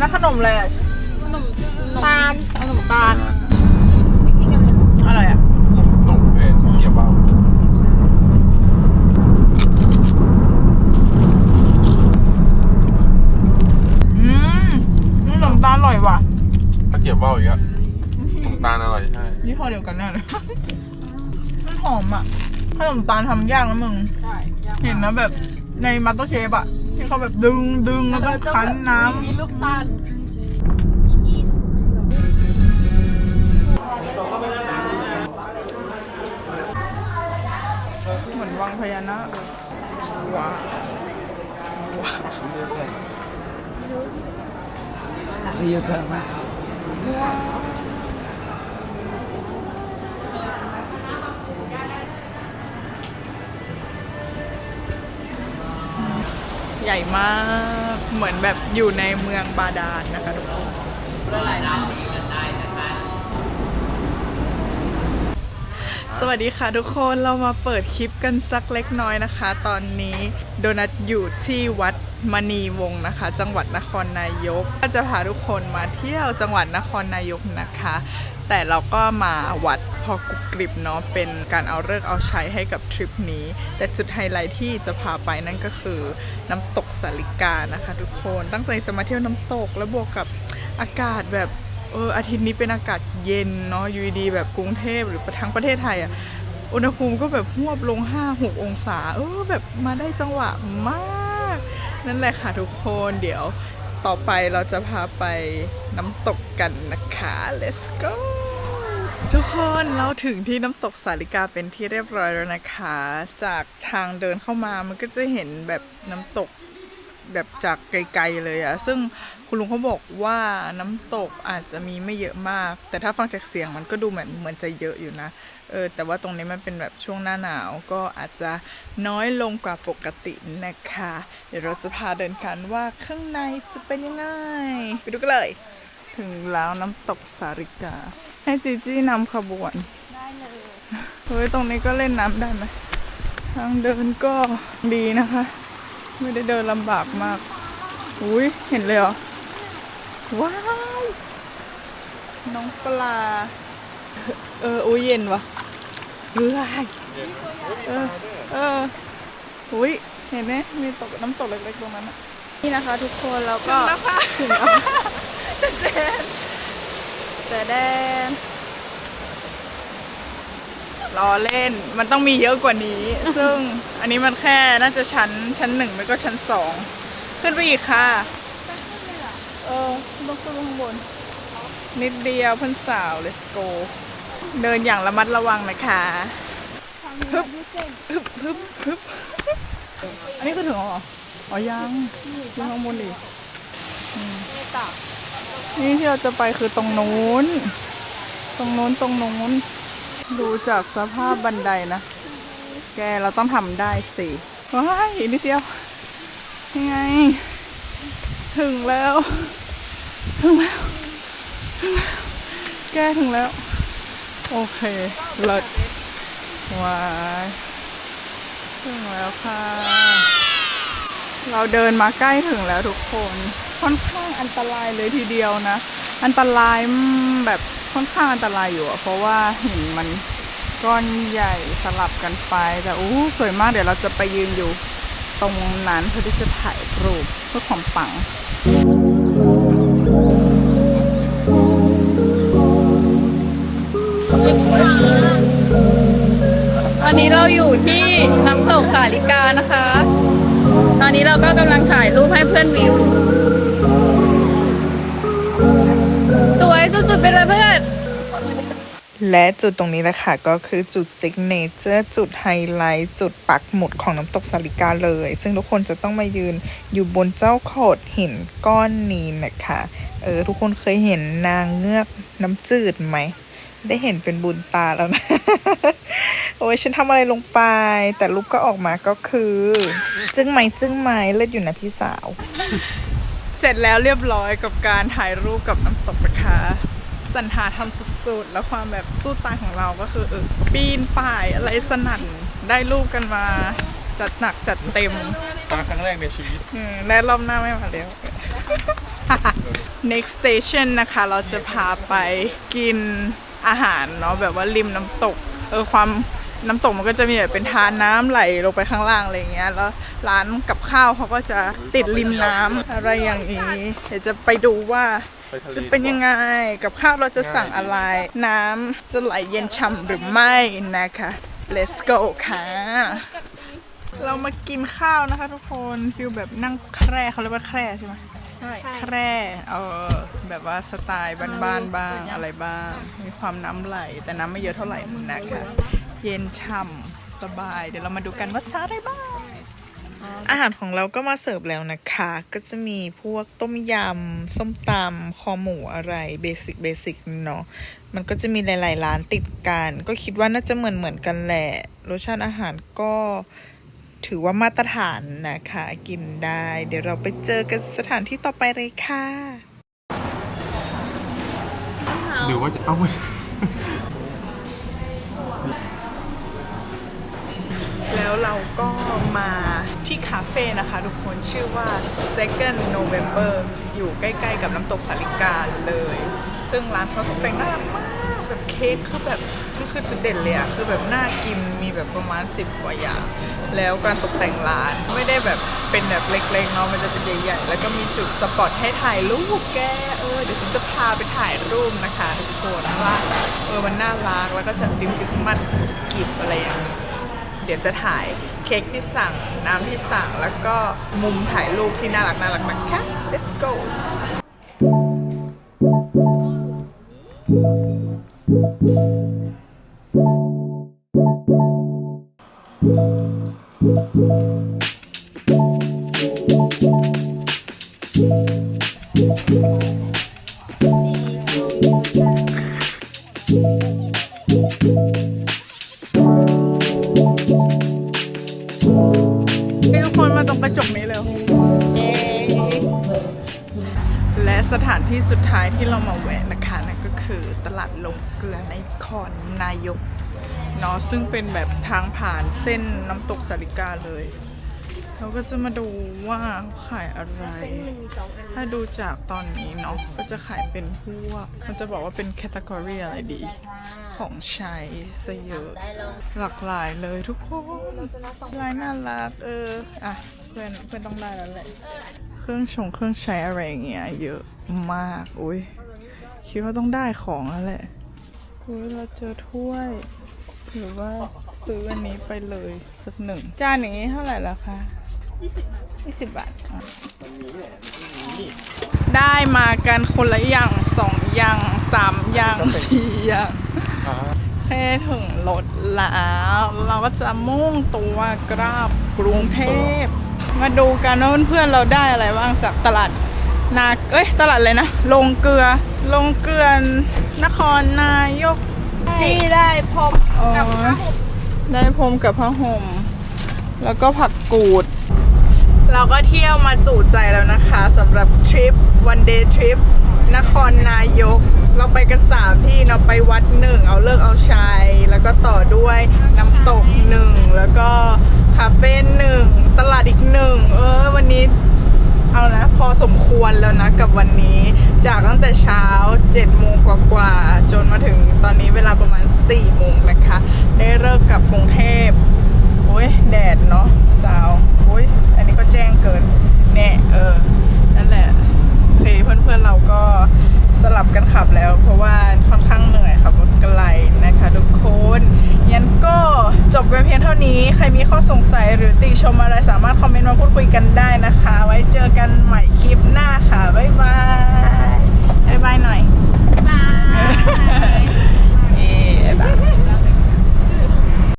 นั้นขนมอะไรอะขนมตาลขนมตาลอะไรอะขนมเอ็นเกี๊ยวเบ้าอืมขนมตาลอร่อยว่ะถ้าเกี๊ยวเบ้าอีกอะขนมตาลอร่อยใช่ยี่ห้อเดียวกันแน่เลยมันหอมอะขนมตาลทำยากนะมึง ใช่ เห็นนะแบบในมัตเตอร์เชฟอะ ที่เขาแบบดึงดึงแล้วก็คั้นน้ำ มีลูกตาล ใหญ่มาก เหมือนแบบอยู่ในเมืองบาดาลนะคะทุกคนสวัสดีค่ะทุกคนเรามาเปิดคลิปกันสักเล็กน้อยนะคะ ตอนนี้โดนัทอยู่ที่วัดมณีวงศ์นะคะ จังหวัดนครนายก ก็จะพาทุกคนมาเที่ยวจังหวัดนครนายกนะคะ แต่เราก็มาวัด อกุกกริบเนาะเป็นการเอาเลิกเอาใช้ให้กับทริปนี้ แต่จุดไฮไลท์ที่จะพาไปนั่นก็คือน้ำตกสาลิกานะคะทุกคนตั้งใจจะมาเที่ยวน้ำตกแล้วบวกกับอากาศแบบเอออาทิตย์นี้เป็นอากาศเย็นเนาะยูดีแบบกรุงเทพหรือทั้งประเทศไทยอะอุณหภูมิก็แบบหวบลง 5-6 องศา เออแบบมาได้จังหวะมาก นั่นแหละค่ะทุกคนเดี๋ยวต่อไปเราจะพาไปน้ำตกกันนะคะ let's go ทุกคนเราถึงที่น้ำตกสาลิกาเป็นที่เรียบร้อยแล้วนะคะ จากทางเดินเข้ามามันก็จะเห็นแบบน้ำตกแบบจากไกลๆเลยอะซึ่งคุณลุงเขาบอกว่าน้ำตกอาจจะมีไม่เยอะมาก แต่ถ้าฟังจากเสียงมันก็ดูเหมือนเหมือนจะเยอะอยู่นะเออแต่ว่าตรงนี้มันเป็นแบบช่วงหน้าหนาวก็อาจจะน้อยลงกว่าปกตินะคะ เดี๋ยวเราจะพาเดินกันว่าข้างในจะเป็นยังไง ไปดูกันเลย ถึงแล้วน้ำตกสาริกา ให้จีจี้นำขบวน ได้เลย เฮ้ย ตรงนี้ก็เล่นน้ำได้ไหมทางเดินก็ดีนะคะ ไม่ได้เดินลำบากมาก อุ้ยเห็นเลยเหรอ ว้าว น้องปลา เออ อุ้ยเย็นวะเฮ้ยเออ เออ อุ้ยเห็นไหมมีตกน้ำตกเล็กๆตรงนั้นอะนี่นะคะ ทุกคนเราก็ถึงแล้วค่ะ แต่แดนล้อเล่นมันต้องมีเยอะกว่านี้ ซึ่งอันนี้มันแค่น่าจะชั้นชั้นหนึ่งไม่ก็ชั้นสองขึ้นไปอีกค่ะเออต้องขึ้นไปข้างบน นิดเดียวเพื่อนสาว let's go เดินอย่างระมัดระวังนะคะฮึบฮึบฮึบฮึบอันนี้คือถึงแล้วเหรอ อ๋อยังยังข้างบนอีกอืม นี่ที่เราจะไปคือตรงนู้น ตรงนู้นตรงนู้น ดูจากสภาพบันไดนะ แกเราต้องทำได้สิ ว้าย นิดเดียว ยังไง ถึงแล้ว ถึงแล้วถึงแล้วแกถึงแล้ว โอเคเลิศว้ายถึงแล้วค่ะ เราเดินมาใกล้ถึงแล้วทุกคน ค่อนข้างอันตรายเลยทีเดียวนะ อันตรายแบบค่อนข้างอันตรายอยู่อะเพราะว่าหินมันก้อนใหญ่สลับกันไปแต่โอ้สวยมากเดี๋ยวเราจะไปยืนอยู่ตรงนั้นเพื่อที่จะถ่ายรูปเพื่อความปังตอนนี้เราอยู่ที่น้ำตกสาลิกานะคะ ตอนนี้เราก็กำลังถ่ายรูปให้เพื่อนวิว สุดๆไปเลยเพื่อน และจุดตรงนี้แหละค่ะ ก็คือจุดซิกเนเจอร์จุดไฮไลท์จุดปักหมุดของน้ำตกสาลิกาเลย ซึ่งทุกคนจะต้องมายืนอยู่บนเจ้าโขดหินก้อนนี้นะคะเออทุกคนเคยเห็นนางเงือกน้ำจืดไหม ได้เห็นเป็นบุญตาแล้วนะ โอ้ยฉันทำอะไรลงไป แต่รูปก็ออกมาก็คือ จึ้งไหมจึ้งไหมเลิศอยู่นะพี่สาว เสร็จแล้วเรียบร้อยกับการถ่ายรูปกับน้ำตกนะคะสรรหาทำสุดๆ แล้วความแบบสู้ตายของเราก็คือเออปีนป่ายอะไรสนั่นได้รูปกันมา จัดหนักจัดเต็มมาครั้งแรกในชีวิตเออและรอบหน้าไม่มาแล้ว next station นะคะ เราจะพาไปกินอาหารเนาะแบบว่าริมน้ำตก เออความ น้ำตกมันก็จะมีแบบเป็นทานน้ำไหลลงไปข้างล่างอะไรเงี้ย แล้วร้านกับข้าวเขาก็จะติดริมน้ำอะไรอย่างนี้ เดี๋ยวจะไปดูว่าจะเป็นยังไงกับข้าวเราจะสั่งอะไร น้ำจะไหลเย็นฉ่ำหรือไม่นะคะ let's go ค่ะ เรามากินข้าวนะคะทุกคนฟิลแบบนั่งแคร่เขาเรียกว่าแคร่ใช่ไหมใช่แคร่เออแบบว่าสไตล์บ้านๆบ้างอะไรบ้าง มีความน้ำไหลแต่น้ำไม่เยอะเท่าไหร่นะคะ เย็นฉ่ำสบาย เดี๋ยวเรามาดูกันว่าซาอะไรบ้าง อาหารของเราก็มาเสิร์ฟแล้วนะคะ ก็จะมีพวกต้มยำ ส้มตำ คอหมูอะไรเบสิกเบสิกเนาะ มันก็จะมีหลาย ๆ ร้านติดกัน ก็คิดว่าน่าจะเหมือนเหมือนๆกันแหละ รสชาติอาหารก็ถือว่ามาตรฐานนะคะ กินได้ เดี๋ยวเราไปเจอกันสถานที่ต่อไปเลยค่ะ หรือว่าจะเอา แล้วเราก็มาที่คาเฟ่นะคะ ทุกคนชื่อว่า Second November อยู่ใกล้ๆกับน้ำตกสาลิกาเลย ซึ่งร้านเขาตกแต่งน่ารักมากแบบเค้กเขาแบบนี่คือจุดเด่นเลยอะคือแบบน่ากินมีแบบประมาณ 10 กว่าอย่าง แล้วการตกแต่งร้านไม่ได้แบบเป็นแบบเล็กๆเนาะมันจะเป็นใหญ่ๆ แล้วก็มีจุดสปอตให้ถ่ายรูปแกเออเดี๋ยวฉันจะพาไปถ่ายรูปนะคะทุกคนว่าเออมันน่ารักแล้วก็จัดธีมคริสต์มาสกิฟอะไรอย่างนี้ ดี๋ยวจะถ่ายเค้กที่สั่งน้ำที่สั่งแล้วก็มุมถ่ายรูปที่น่ารักน่ารักนะคะ let's go ให้ ทุกระจกนี้เร็วและสถานที่สุดท้ายที่เรามาแวะนะคะนั่นก็คือตลาดลงเกลือในคอนนายกเนาะซึ่งเป็นแบบทางผ่านเส้นน้ำตกสาริกาเลย เราก็จะมาดูว่าเขาขายอะไร ถ้าดูจากตอนนี้เนาะก็จะขายเป็นพวก มันจะบอกว่าเป็นแคตตากรีอะไรดี ของใช้ซะเยอะ หลากหลายเลยทุกคนลายน่ารักเอออะเพื่อนเพื่อนต้องได้แล้วแหละเครื่องชงเครื่องใช้อะไรอย่างเงี้ยเยอะมากอุ้ยคิดว่าต้องได้ของแล้วแหละอุ้ยเราเจอถ้วยหรือว่าซื้ออันนี้ไปเลยสักหนึ่งจานอย่างนี้เท่าไหร่ละคะยี่สิบบาทอะได้มากันคนละอย่างสองอย่างสามอย่างสี่อย่างแค่ถึงรถแล้ว เราก็จะมุ่งตัวกราบกรุงเทพ มาดูกันว่าเพื่อนๆเราได้อะไรบ้างจากตลาดนาเอ้ยตลาดอะไรนะลงเกลือลงเกลือนครนายกที่ได้พบอ๋อกับพระห่มได้พรมกับผ้าห่ม แล้วก็ผักกูด เราก็เที่ยวมาจุใจแล้วนะคะสำหรับทริปวันเดย์ทริปนครนายก เราไปกัน3ที่เราไปวัดหนึ่งเอาเลิกเอาชัยแล้วก็ต่อด้วยน้ำตกหนึ่งแล้วก็คาเฟ่หนึ่งตลาดอีกหนึ่งเออวันนี้เอานะพอสมควรแล้วนะกับวันนี้ จากตั้งแต่เช้า7โมงกว่าๆจนมาถึงตอนนี้เวลาประมาณ4โมงนะคะ ได้เลิกกับกรุงเทพี้ใครมีข้อสงสัยหรือติชมอะไรสามารถคอมเมนต์มาพูดคุยกันได้นะคะ ไว้เจอกันใหม่คลิปหน้าค่ะ บ๊ายบายบ๊ายบายหน่อยบ๊ายบาย